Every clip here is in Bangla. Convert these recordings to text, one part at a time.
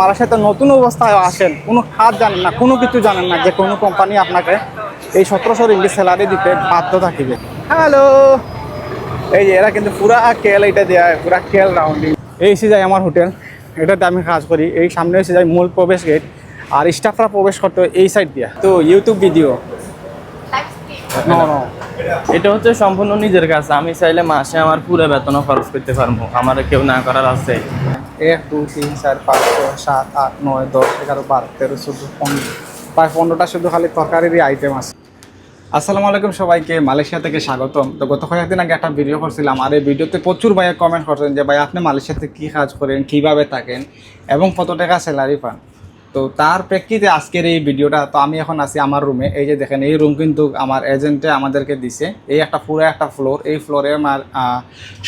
মালয়েশিয়াতে নতুন অবস্থায় আসেন, কোনো খাত জানেন না, কোনো কিছু জানেন না যে কোনো কোম্পানি আপনাকে এই সতেরোশো রিঙ্গি স্যালারি দিতে বাধ্য থাকিবে। হ্যালো এই যে এরা কিন্তু পুরা কেল এটা দেয়া পুরা কেল রাউন্ডিং এই এসে যায় আমার হোটেল, এটাতে আমি কাজ করি। এই সামনে এসে যায় মূল প্রবেশ গেট আর স্টাফরা প্রবেশ করতে এই সাইড দিয়া। তো ইউটিউব ভিডিও এটা হচ্ছে সম্পূর্ণ নিজের কাছে আমি চাইলে মাসে আমার পুরো বেতনও খরচ করতে পারব, আমার কেউ না করার আছে। এক, দুই, তিন, চার, পাঁচ, ছয়, সাত, আট, নয়, দশ, এগারো, বারো, তেরো, চোদ্দ, পনেরো। প্রায় পনেরোটা শুধু খালি তরকারিরই আইটেম আছে। আসসালামু আলাইকুম সবাইকে, মালয়েশিয়া থেকে স্বাগতম। তো গত কয়েকদিন আগে একটা ভিডিও করছিলাম, আর এই ভিডিওতে প্রচুর ভাইয়া কমেন্ট করছেন যে, ভাই, আপনি মালয়েশিয়াতে কী কাজ করেন? কীভাবে থাকেন? এবং কত টাকা স্যালারি পান? তো তার প্রেক্ষিতে আজকের এই ভিডিওটা, তো আমি এখন আছি আমার রুমে এই যে দেখেন, এই রুম কিন্তু আমার এজেন্টে আমাদেরকে দিছে। এই একটা পুরো একটা ফ্লোর এই ফ্লোরে আমার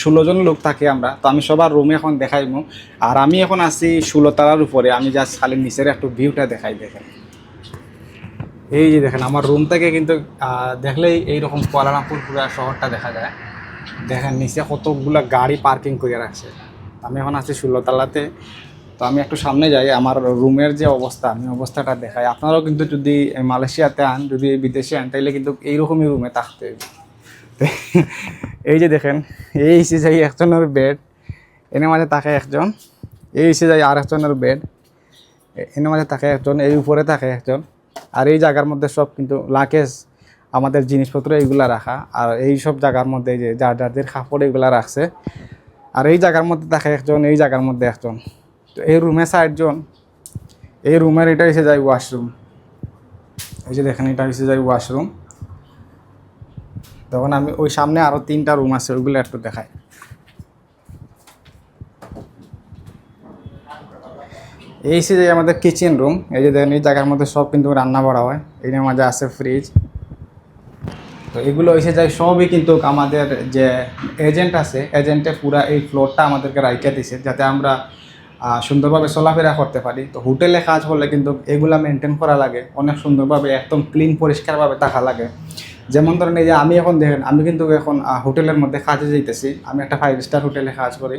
ষোলো জন লোক থাকি আমরা। তো আমি সবার রুমে এখন দেখাইবো আর আমি এখন আছি ষোলো তালার উপরে। আমি জাস্ট খালি নিচের একটু ভিউটা দেখাই, দেখেন। এই যে দেখেন, আমার রুম থেকে কিন্তু দেখলেই এইরকম কুয়ালালামপুর পুরো শহরটা দেখা যায়। দেখেন, নিচে কতগুলো গাড়ি পার্কিং করে রাখছে। আমি এখন আছি ষোলোতলাতে তো আমি একটু সামনে যাই, আমার রুমের যে অবস্থা, আমি অবস্থাটা দেখাই। আপনারাও কিন্তু যদি মালয়েশিয়াতে আন, যদি বিদেশে আন, তাইলে কিন্তু এইরকমই রুমে থাকতে এই যে দেখেন, এই এসে যাই একজনের বেড এনে মাঝে থাকে একজন। এই এসে যাই আর একজনের বেড এনে মাঝে থাকে একজন, এই উপরে থাকে একজন। আর এই জায়গার মধ্যে সব কিন্তু লাকেজ আমাদের জিনিসপত্র এইগুলা রাখা। আর এই সব জায়গার মধ্যে যে যার যাদের কাপড় এগুলা রাখছে। আর এই জায়গার মধ্যে থাকে একজন, এই জায়গার মধ্যে একজন। তো এই রুমে ষাটজন এই রুমের এটা এসে যায় ওয়াশরুম এই যে দেখেন এটা এসে যায় ওয়াশরুম তখন আমি ওই সামনে আরও তিনটা রুম আছে, ওইগুলো একটু দেখাই। এই সে আমাদের কিচেন রুম এই যে দেখেন, এই জায়গার মধ্যে সব কিন্তু রান্না করা হয়। এর মাঝে আছে ফ্রিজ তো এগুলো এসে যায় সবই কিন্তু আমাদের যে এজেন্ট আছে এজেন্টে পুরা এই ফ্লোরটা আমাদেরকে রাইখে দিছে, যাতে আমরা সুন্দরভাবে চলাফেরা করতে পারি। তো হোটেলে কাজ করলে কিন্তু এগুলা মেনটেন করা লাগে। অনেক সুন্দরভাবে একদম ক্লিন পরিষ্কারভাবে থাকা লাগে। যেমন ধরেন এই যে আমি এখন দেখেন, আমি কিন্তু এখন হোটেলের মধ্যে কাজে যাইতেছি। আমি একটা ফাইভ স্টার হোটেলে কাজ করি।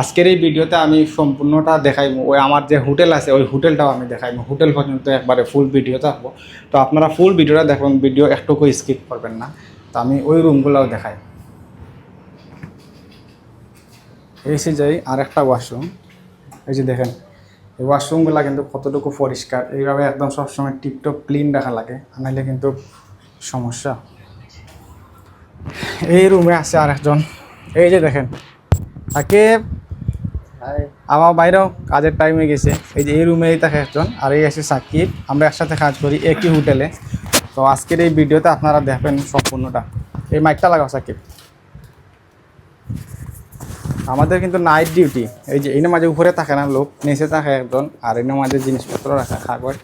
আজকের এই ভিডিওতে আমি সম্পূর্ণটা দেখাইবো ওই আমার যে হোটেল আছে, ওই হোটেলটাও আমি দেখাইবো হোটেল পর্যন্ত একবারে ফুল ভিডিও থাকব তো আপনারা ফুল ভিডিওটা দেখবেন ভিডিও একটুকু স্কিপ করবেন না। তো আমি ওই রুমগুলোও দেখাই। এসে যাই আর একটা ওয়াশরুম এই যে দেখেন এই ওয়াশরুমগুলো কিন্তু কতটুকু পরিষ্কার? এইভাবে একদম সবসময় টিপটপ ক্লিন রাখা লাগে নাহলে কিন্তু সমস্যা। এই রুমে আছে আর একজন এই যে দেখেন তাকে আমার বাইরেও কাজের টাইমে গেছে। এই যে এই রুমেই থাকে একজন আর এই আছে সাকিব। আমরা একসাথে কাজ করি একই হোটেলে তো আজকের এই ভিডিওতে আপনারা দেখবেন সম্পূর্ণটা। এই মাইকটা লাগাও সাকিব। আমাদের কিন্তু নাইট ডিউটি এই যে এই মাঝে উপরে থাকে না লোক, নিচে থাকে একজন, আর এই মাঝে জিনিসপত্র রাখা কাগজ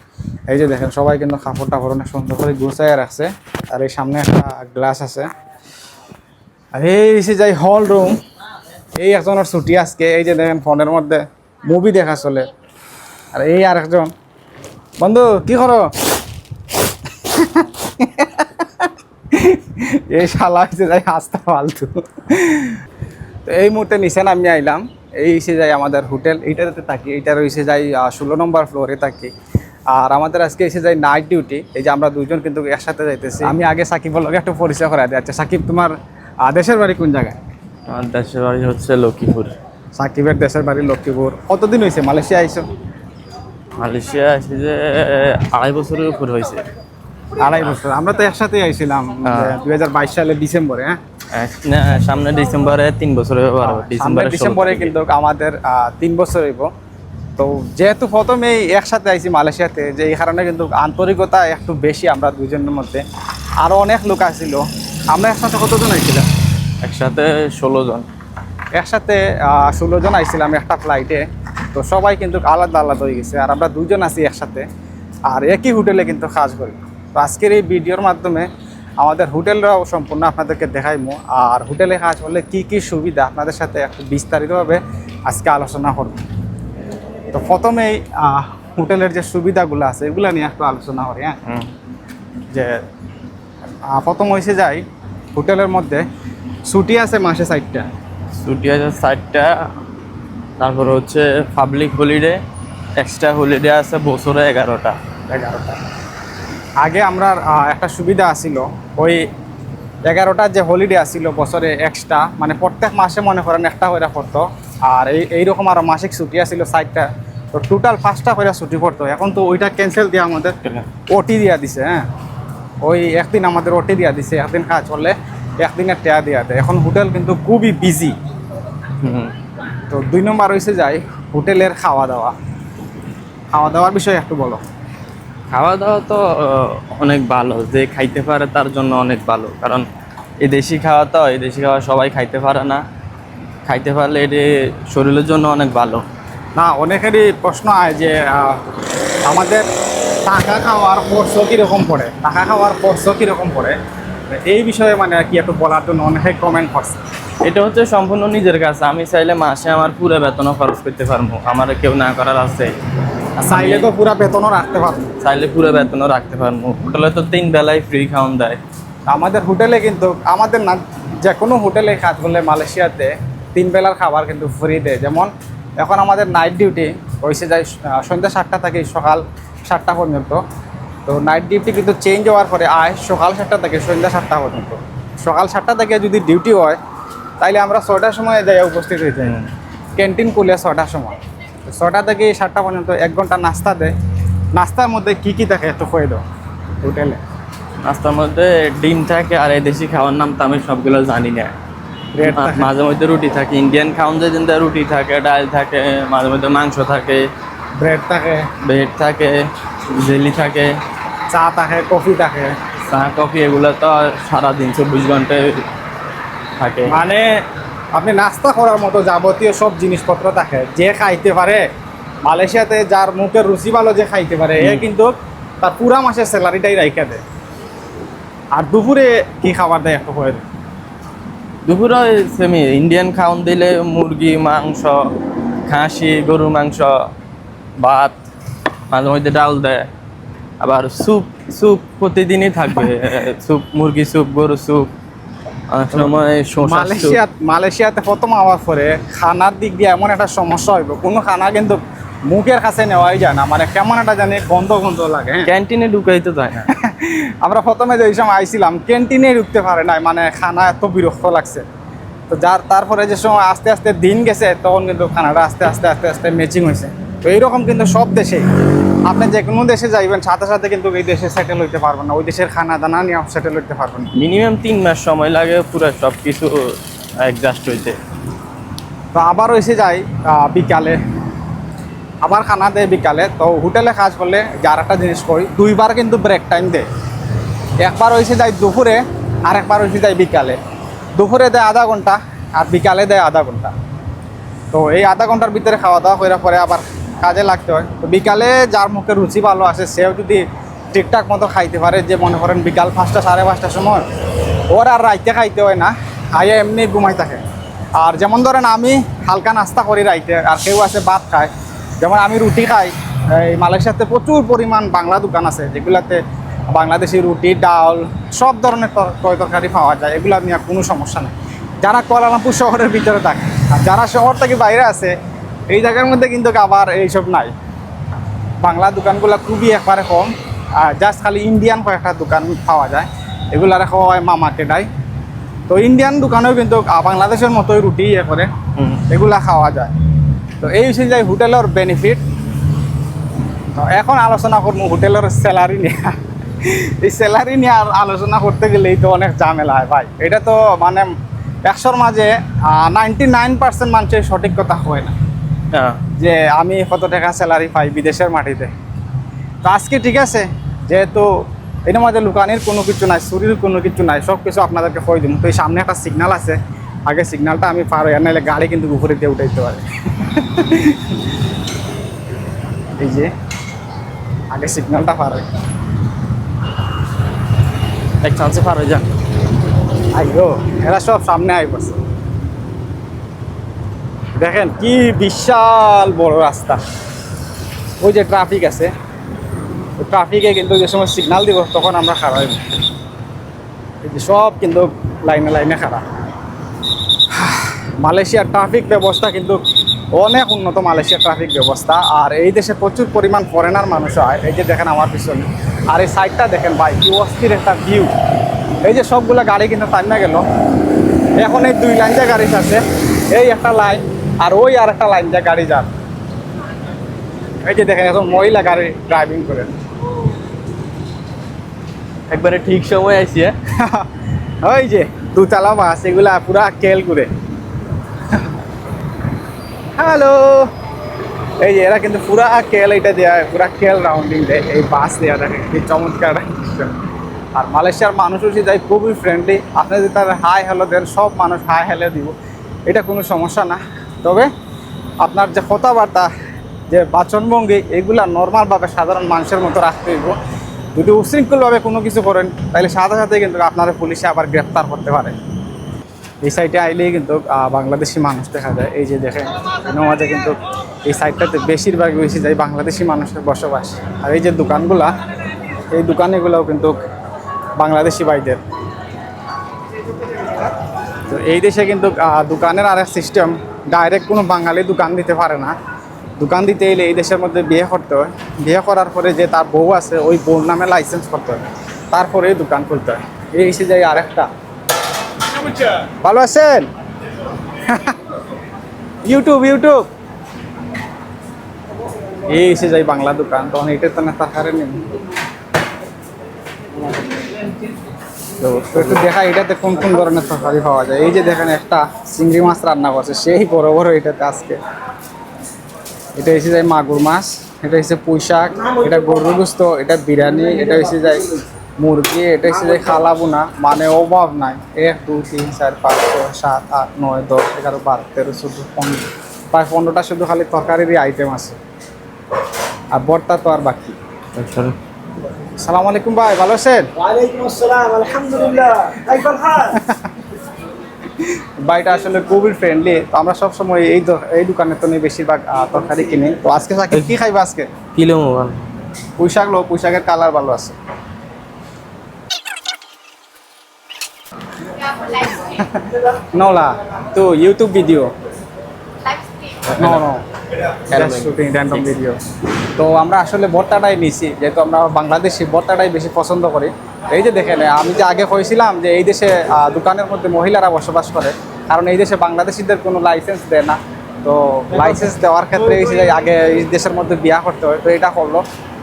এই যে দেখেন, সবাই কিন্তু কাপড় টাপড় অনেক সুন্দর করে গুছাই রাখছে, আর এই সামনে একটা গ্লাস আছে। আর এই যাই হল রুম এই একজনের ছুটি আজকে, এই যে দেখেন ফোনের মধ্যে মুভি দেখা চলে। আর এই আর একজন বন্ধু, কি করো এই শালা হয়েছে যাই হাসতে ফালতু তো এই মুহূর্তে নিচে নামিয়ে আইলাম। এই এসে যাই আমাদের হোটেল। এইটাতে থাকি। এইটা রয়েছে যাই ষোলো নম্বর ফ্লোরে থাকি। আর আমাদের আজকে এসে যাই নাইট ডিউটি এই যে আমরা দুজন কিন্তু একসাথে যাইতেছি। আমি আগে সাকিবের লগে একটু পরিচয় করা দিই। আচ্ছা সাকিব তোমার দেশের বাড়ি কোন জায়গায়? আমার দেশের বাড়ি হচ্ছে লক্ষ্মীপুর। সাকিবের দেশের বাড়ি লক্ষ্মীপুর। কতদিন হয়েছে মালয়েশিয়া আইসো মালয়েশিয়া আসি যে আড়াই বছরের উপর হয়েছে আড়াই বছর। আমরা তো একসাথে আইছিলাম দু দুই হাজার বাইশ সালের ডিসেম্বরে হ্যাঁ? সামনে ডিসেম্বরে তিন বছর ডিসেম্বরে ডিসেম্বরে কিন্তু আমাদের তিন বছর হইব। তো যেহেতু প্রথমেই একসাথে আইছি মালয়েশিয়াতে যে এই কারণে কিন্তু আন্তরিকতা একটু বেশি আমরা দুজনের মধ্যে। আরও অনেক লোক আসছিল। আমরা একসাথে কতজন আইছিলাম? একসাথে ষোলো জন। একসাথে ষোলো জন আইছিলাম একটা ফ্লাইটে তো সবাই কিন্তু আলাদা আলাদা হয়ে গেছে। আর আমরা দুজন আছি একসাথে। আর একই হোটেলে কিন্তু কাজ করি। তো আজকের এই ভিডিওর মাধ্যমে আমাদের হোটেলরাও সম্পূর্ণ আপনাদেরকে দেখাইমো। আর হোটেলে কাজ করলে কি কি সুবিধা? আপনাদের সাথে একটু বিস্তারিতভাবে আজকে আলোচনা করব। তো প্রথমেই হোটেলের যে সুবিধাগুলো আছে এগুলো নিয়ে একটু আলোচনা করি হ্যাঁ? যে প্রথম হয়েছে যাই হোটেলের মধ্যে ছুটি আছে মাসে সাইডটা ছুটি আছে ষাটটা তারপর হচ্ছে পাবলিক হলিডে এক্সট্রা হলিডে আছে বছরে এগারোটা। এগারোটা। আগে আমরা একটা সুবিধা আছিল ওই এগারোটা যে হলিডে আসছিল বছরে এক্সট্রা মানে প্রত্যেক মাসে মনে করেন একটা করে পড়তো। আর এই এইরকম আরও মাসিক ছুটি আসছিল সাইডটা তো টোটাল পাঁচটা করে ছুটি পড়তো। এখন তো ওইটা ক্যান্সেল দিয়ে আমাদের ওটি দিয়া দিছে হ্যাঁ। ওই একদিন আমাদের ওটি দিয়া দিছে একদিন কাজ করলে একদিনের টেয়া দিয়া দেয়। এখন হোটেল কিন্তু খুবই বিজি তো দুই নম্বর হয়েছে যাই হোটেলের খাওয়া দাওয়া। খাওয়া দাওয়ার বিষয়ে একটু বলো। খাওয়া দাওয়া তো অনেক ভালো। যে খাইতে পারে তার জন্য অনেক ভালো। কারণ এই দেশি খাওয়া তো এই দেশি খাওয়া সবাই খাইতে পারে না। খাইতে পারলে এটি শরীরের জন্য অনেক ভালো। না অনেকেরই প্রশ্ন হয় যে আমাদের টাকা খাওয়ার খরচ কীরকম পড়ে? টাকা খাওয়ার খরচ কীরকম পড়ে? এই বিষয়ে মানে আর কি একটু বলার জন্য অনেকে কমেন্ট করছে। এটা হচ্ছে সম্পূর্ণ নিজের কাছে আমি চাইলে মাসে আমার পুরো বেতনও খরচ করতে পারব। আমার কেউ না করার আছে। চাইলে তো পুরা বেতনও রাখতে পারব। চাইলে পুরো বেতনও রাখতে পারব। হোটেলে তো তিন বেলায় ফ্রি খাওয়ান দেয়। আমাদের হোটেলে কিন্তু আমাদের না যে কোনো হোটেলে কাজ করলে মালয়েশিয়াতে তিন বেলার খাবার কিন্তু ফ্রি দেয়। যেমন এখন আমাদের নাইট ডিউটি হয়েছে যায় সন্ধ্যা সাতটা থেকে সকাল সাতটা পর্যন্ত। তো নাইট ডিউটি কিন্তু চেঞ্জ হওয়ার পরে আয় সকাল সাতটা থেকে সন্ধ্যা সাতটা পর্যন্ত। সকাল সাতটা থেকে যদি ডিউটি হয় তাইলে আমরা ছয়টার সময় যাই উপস্থিত হয়ে যাই। ক্যান্টিন খুলে ছটার সময়। ছটা থেকে সাতটা পর্যন্ত এক ঘণ্টা নাস্তা দেয়। নাস্তার মধ্যে কি কি থাকে একটু কয়ে দাও হোটেলে? নাস্তার মধ্যে ডিম থাকে আর এই দেশি খাওয়ার নাম তো আমি সবগুলো জানি না। মাঝে মধ্যে রুটি থাকে ইন্ডিয়ান খাওয়ান যে দিন রুটি থাকে ডাল থাকে মাঝে মধ্যে মাংস থাকে। ব্রেড থাকে। ব্রেড থাকে জেলি থাকে। চা থাকে কফি থাকে। চা কফি এগুলো তো সারাদিন চব্বিশ ঘন্টায় থাকে। মানে আপনি নাস্তা করার মতো যাবতীয় সব জিনিসপত্র থাকে যে খাইতে পারে মালয়েশিয়াতে যার মুখের রুচি ভালো যে খাইতে পারে এ কিন্তু তার পুরা মাসের স্যালারিটাই রাইখা দেয়। আর দুপুরে কি খাবার দেয় একটু করে দুপুরে সেমি ইন্ডিয়ান খাওয়ান দিলে মুরগি মাংস খাসি গরু মাংস ভাত মাঝে মধ্যে ডাল দেয়। আবার স্যুপ স্যুপ প্রতিদিনই থাকবে স্যুপ মুরগি স্যুপ গরু স্যুপ অনেক সময় মালয়েশিয়া মালয়েশিয়াতে প্রথম হওয়ার পরে খানার দিক দিয়ে এমন একটা সমস্যা হইব। কোনো খানা কিন্তু মুখের কাছে নেওয়াই যায় না। মানে কেমন একটা জানি গন্ধ গন্ধ লাগে ক্যান্টিনে ঢুকাই তো যায় না। আমরা প্রথমে যে সময় আইছিলাম ক্যান্টিনে ঢুকতে পারে নাই। মানে খানা এত বিরক্ত লাগছে। তো যার তারপরে যে সময় আস্তে আস্তে দিন গেছে তখন কিন্তু খানাটা আস্তে আস্তে আস্তে আস্তে ম্যাচিং হয়েছে তো এইরকম কিন্তু সব দেশে আপনি যে কোনো দেশে যাইবেন সাথে সাথে কিন্তু এই দেশে সেটেল হইতে পারবেন না। ওই দেশের খানা দানা নিয়ে সেটেল হইতে পারবেন মিনিমাম তিন মাস সময় লাগে পুরো সব কিছু অ্যাডজাস্ট হইতে। তো আবার হয়েছে যাই বিকালে। আবার খানা দেয় বিকালে। তো হোটেলে কাজ করলে যার একটা জিনিস করি দুইবার কিন্তু ব্রেক টাইম দেয়। একবার হয়েছে যাই দুপুরে আর একবার হয়েছে যাই বিকালে। দুপুরে দেয় আধা ঘণ্টা আর বিকালে দেয় আধা ঘণ্টা। তো এই আধা ঘণ্টার ভিতরে খাওয়া দাওয়া করে পরে আবার কাজে লাগতে হয়। তো বিকালে যার মুখে রুচি ভালো আসে, সেও যদি ঠিকঠাক মতো খাইতে পারে, যে মনে করেন বিকাল পাঁচটা, সাড়ে পাঁচটার সময়, ওর আর রাইতে খাইতে হয় না, আইয়া এমনি ঘুমাই থাকে। আর যেমন ধরেন আমি হালকা নাস্তা করি রাইতে, আর কেউ আছে ভাত খায়। যেমন আমি রুটি খাই, এই মালয়েশিয়াতে প্রচুর পরিমাণ বাংলা দোকান আছে, যেগুলাতে বাংলাদেশি রুটি, ডাল, সব ধরনের তর- তরি, তরকারি পাওয়া যায়, এগুলা নিয়ে কোনো সমস্যা নেই। যারা কুয়ালালামপুর শহরের ভিতরে থাকে, আর যারা শহর থেকে বাইরে আছে এই জায়গার মধ্যে কিন্তু আবার এইসব নাই। বাংলা দোকানগুলো খুবই একবারে কম। আর জাস্ট খালি ইন্ডিয়ান কয়েকটা দোকান পাওয়া যায়। এগুলা রাখা হয় মামা কেডাই তো ইন্ডিয়ান দোকানেও কিন্তু বাংলাদেশের মতোই রুটি ইয়ে করে। এগুলা খাওয়া যায়। তো এই হচ্ছে যে হোটেলের বেনিফিট তো এখন আলোচনা করব হোটেলের স্যালারি নিয়ে। এই স্যালারি নিয়ে আর আলোচনা করতে গেলেই তো অনেক ঝামেলা হয় ভাই। এটা তো মানে একশোর মাঝে নাইনটি নাইন পার্সেন্ট মানুষের সঠিক কথা হয় না। যে আমি কত টাকা স্যালারি পাই বিদেশের মাটিতে। তো আজকে ঠিক আছে যেহেতু এটার মধ্যে লুকানির কোনো কিছু নাই চুরির কোনো কিছু নাই সব কিছু আপনাদেরকে কই দিন তো এই সামনে একটা সিগনাল আছে আগে সিগনালটা আমি পার হই আর নাহলে গাড়ি কিন্তু উপরে দিয়ে উঠাইতে পারে। এই যে আগে সিগনালটা পার হয় এক চান্সে পার হয়ে যান। আইগো এরা সব সামনে আই পড়ছে দেখেন কি বিশাল বড় রাস্তা। ওই যে ট্রাফিক আছে ট্রাফিকে কিন্তু যে সময় সিগন্যাল দিব, তখন আমরা খারাপ হইব। সব কিন্তু লাইনে লাইনে খারাপ মালয়েশিয়ার ট্রাফিক ব্যবস্থা কিন্তু অনেক উন্নত মালয়েশিয়ার ট্রাফিক ব্যবস্থা, আর এই দেশে প্রচুর পরিমাণ ফরেনার মানুষ হয় এই যে দেখেন আমার পিছনে। আর এই সাইডটা দেখেন ভাই, কি অস্থির একটা ভিউ এই যে সবগুলা গাড়ি কিন্তু টাইমে গেল। এখন এই দুই লাইন যে গাড়ি আছে, এই একটা লাইন আর ওই আর একটা লাইন যা গাড়ি যান। এই যে দেখেন এখন মহিলা গাড়ি ড্রাইভিং করে। একবারে ঠিক সময় আইসি হ্যাঁ? ওই যে দুতলা বাস এগুলা পুরা কেল করে। হ্যালো। এই যে এরা কিন্তু পুরা কেল এটা দেয়া পুরা কেল রাউন্ডিং দেয় এই বাস দেওয়া দেখে কি চমৎকার। আর মালয়েশিয়ার মানুষও যাই খুবই ফ্রেন্ডলি আপনি যদি তার হাই হ্যালো দেন সব মানুষ হাই হ্যালো দিব। এটা কোনো সমস্যা না। তবে আপনার যে কথাবার্তা, যে বাচনভঙ্গি, এগুলা নর্মালভাবে সাধারণ মানুষের মতো রাখতে হইব। যদি উশৃঙ্খলভাবে কোনো কিছু করেন, তাহলে সাথে সাথে কিন্তু আপনার পুলিশে আবার গ্রেপ্তার করতে পারে। এই সাইডে আইলেই কিন্তু বাংলাদেশি মানুষ দেখা যায়। এই যে দেখেন, নমাজে কিন্তু এই সাইডটাতে বেশিরভাগ বেশি যায় বাংলাদেশি মানুষের বসবাস। আর এই যে দোকানগুলা, এই দোকানগুলোও কিন্তু বাংলাদেশি ভাইদের। তো এই দেশে কিন্তু দোকানের আর এক সিস্টেম ডাইরেক্ট কোনো বাঙালি দোকান দিতে পারে না। দোকান দিতে এলে এই দেশের মধ্যে বিয়ে করতে হয়। বিয়ে করার পরে যে তার বউ আছে, ওই বউর নামে লাইসেন্স করতে হয়। তারপরে দোকান খুলতে হয়। এই এসে যায় আরেকটা। ভালো আছেন? ইউটিউব ইউটিউব এই এসে যাই বাংলা দোকান। তখন এটা তো না তাহারে নেই একটু দেখা এটাতে কোন কোন ধরনের তরকারি পাওয়া যায়। এই যে দেখেন একটা চিংড়ি মাছ রান্না করছে, সেই বড় বড় এটাতে আজকে। এটা এসে যায় মাগুর মাছ, এটা হচ্ছে পুঁই শাক এটা গরুর গুস্ত, এটা বিরিয়ানি, এটা এসে যায় মুরগি, এটা এসে যায় খালা বোনা মানে অভাব নাই। এক, দুই, তিন, চার, পাঁচ, ছয়, সাত, আট, নয়, দশ, এগারো, বারো, তেরো, চোদ্দ, পনেরো, প্রায় পনেরোটা শুধু খালি তরকারিরই আইটেম আছে। আর বরটা তো আর বাকি। সালাম আলাইকুম ভাই ভালো আছেন? ভাইটা আসলে কোভিড ফ্রেন্ডলি তো আমরা সবসময় এই এই দোকানে তো নিয়ে বেশিরভাগ তরকারি কিনি। তো আজকে কি খাইবা আজকে? কিলো পুঁইশাক লো পুঁইশাকের কালার ভালো আছে। নলা তো YouTube video no no shooting random video তো আমরা আসলে ভর্তাটাই নিছি যেহেতু আমরা বাংলাদেশি ভর্তাটাই বেশি পছন্দ করি। এই যে দেখেন আমি যে আগে হয়েছিলাম যে এই দেশে দোকানের মধ্যে মহিলারা বসবাস করে কারণ এই দেশে বাংলাদেশিদের কোনো লাইসেন্স দেয় না। তো লাইসেন্স দেওয়ার ক্ষেত্রে এই যে আগে এই দেশের মধ্যে বিয়া করতে হয় তো এটা করল।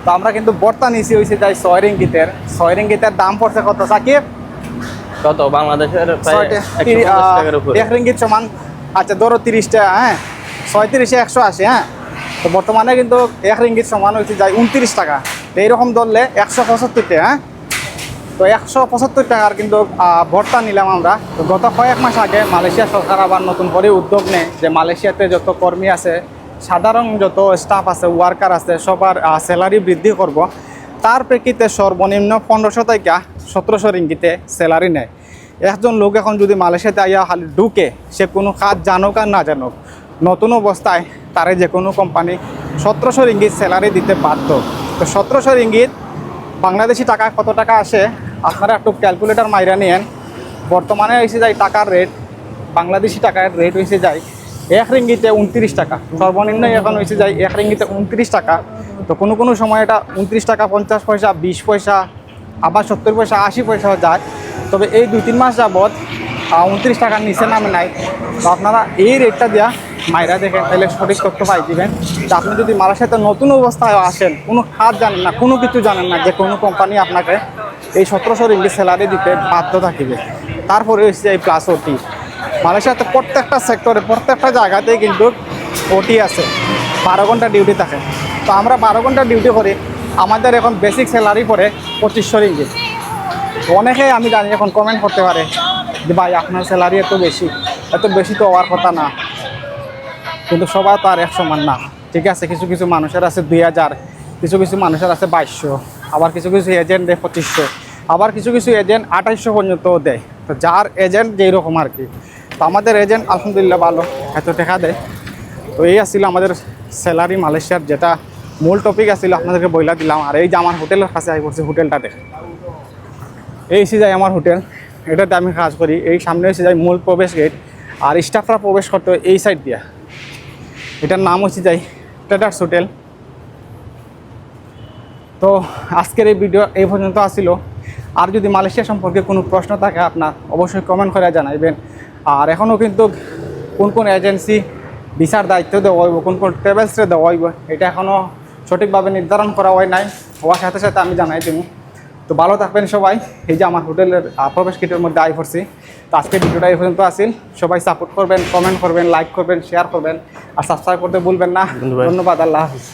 তো আমরা কিন্তু বর্তা নিছি হয়েছে যাই ছয় রিঙ্গিতের ছয় রিঙ্গিতের দাম পড়ছে কত সাকিব? কত? বাংলাদেশের এক রিঙ্গিত সমান। আচ্ছা ধরো তিরিশটা হ্যাঁ? ছয়ত্রিশে একশো আশি হ্যাঁ? তো বর্তমানে কিন্তু এক রিঙ্গিত সমান হয়েছে যায় উনত্রিশ টাকা। এইরকম ধরলে একশো পঁচাত্তরটা হ্যাঁ? তো একশো পঁচাত্তর টাকার কিন্তু ভর্তা নিলাম আমরা। তো গত কয়েক মাস আগে মালয়েশিয়া সরকার আবার নতুন করে উদ্যোগ নেয় যে মালয়েশিয়াতে যত কর্মী আছে, সাধারণ যত স্টাফ আছে ওয়ার্কার আছে, সবার স্যালারি বৃদ্ধি করব। তার প্রেক্ষিতে সর্বনিম্ন পনেরোশো থেকে সতেরোশো রিঙ্গিতে স্যালারি নেয়। একজন লোক এখন যদি মালয়েশিয়াতে আইয়া ঢুকে, সে কোনো কাজ জানুক আর না জানুক নতুন অবস্থায় তারে যে কোনো কোম্পানি সতেরোশো রিঙ্গিত স্যালারি দিতে বাধ্য। তো সতেরোশো রিঙ্গিত বাংলাদেশি টাকা কত টাকা আসে? আপনারা একটু ক্যালকুলেটর মাইরা নিয়েন। বর্তমানে এসে যায় টাকার রেট বাংলাদেশি টাকার রেট হয়েছে যায় এক রিঙ্গিতে উনত্রিশ টাকা। সর্বনিম্ন এখন হয়েছে যায় এক রিঙ্গিতে উনত্রিশ টাকা। তো কোনো কোনো সময় এটা উনত্রিশ টাকা, পঞ্চাশ পয়সা, বিশ পয়সা, আবার সত্তর পয়সা, আশি পয়সা যায়। তবে এই দুই তিন মাস যাবৎ উনত্রিশ টাকার নিচে নামে নাই। তো আপনারা এই রেটটা দেওয়া মাইরা দেখেন তাহলে সঠিক তথ্য পাই দিবেন। তো আপনি যদি মালয়েশিয়াতে নতুন অবস্থায় আসেন, কোনো কাজ জানেন না, কোনো কিছু জানেন না যে কোনো কোম্পানি আপনাকে এই সতেরোশো রিঙ্গি স্যালারি দিতে বাধ্য থাকিবে। তারপরে হচ্ছে এই প্লাস ওটি মালয়েশিয়াতে প্রত্যেকটা সেক্টরে প্রত্যেকটা জায়গাতেই কিন্তু ওটি আছে। বারো ঘণ্টা ডিউটি থাকে। তো আমরা বারো ঘণ্টা ডিউটি করি আমাদের এখন বেসিক স্যালারি পড়ে পঁচিশশো রিঙ্গিত তো অনেকেই আমি জানি এখন কমেন্ট করতে পারে যে, ভাই, আপনার স্যালারি এত বেশি। এত বেশি তো হওয়ার কথা না। কিন্তু সবাই তো আর এক সমান না। ঠিক আছে, কিছু কিছু মানুষের আছে দুই হাজার, কিছু কিছু মানুষের আছে বাইশশো, আবার কিছু কিছু এজেন্ট দেয় পঁচিশশো, আবার কিছু কিছু এজেন্ট আঠাইশশো পর্যন্ত দেয়। তো যার এজেন্ট যেই রকম আর কি। তো আমাদের এজেন্ট আলহামদুলিল্লাহ ভালো, এত টাকা দেয়। তো এই আসছিল আমাদের স্যালারি মালয়েশিয়ার যেটা মূল টপিক আসছিল আপনাদেরকে বইলা দিলাম। আর এই যে আমার হোটেলের কাছে আই করছে হোটেলটা দেখে। এই যায় আমার হোটেল, এটাতে আমি কাজ করি। এই সামনে এসে যায় মূল প্রবেশ গেট আর স্টাফরা প্রবেশ করতে এই সাইড দিয়া। এটার নাম হচ্ছে যাই ট্রেডার্স হোটেল। তো আজকের এই ভিডিও এই পর্যন্ত আসিল। আর যদি মালয়েশিয়া সম্পর্কে কোনো প্রশ্ন থাকে আপনার, অবশ্যই কমেন্ট করে জানাইবেন। আর এখনও কিন্তু কোন কোন এজেন্সি ভিসার দায়িত্ব দেওয়া হইব, কোন কোন ট্রাভেলসে দেওয়া হইব, এটা এখনও সঠিকভাবে নির্ধারণ করা হয় নাই। হওয়ার সাথে সাথে আমি জানাই দিব। তো ভালো থাকবেন সবাই। এই যে আমার হোটেলের প্রবেশ কিটের মধ্যে আয় পড়ছি। তো আজকে ভিডিওটা এই পর্যন্ত আসিল সবাই সাপোর্ট করবেন কমেন্ট করবেন লাইক করবেন শেয়ার করবেন। আর সাবস্ক্রাইব করতে ভুলবেন না। ধন্যবাদ। ধন্যবাদ আল্লাহ হাফিজ।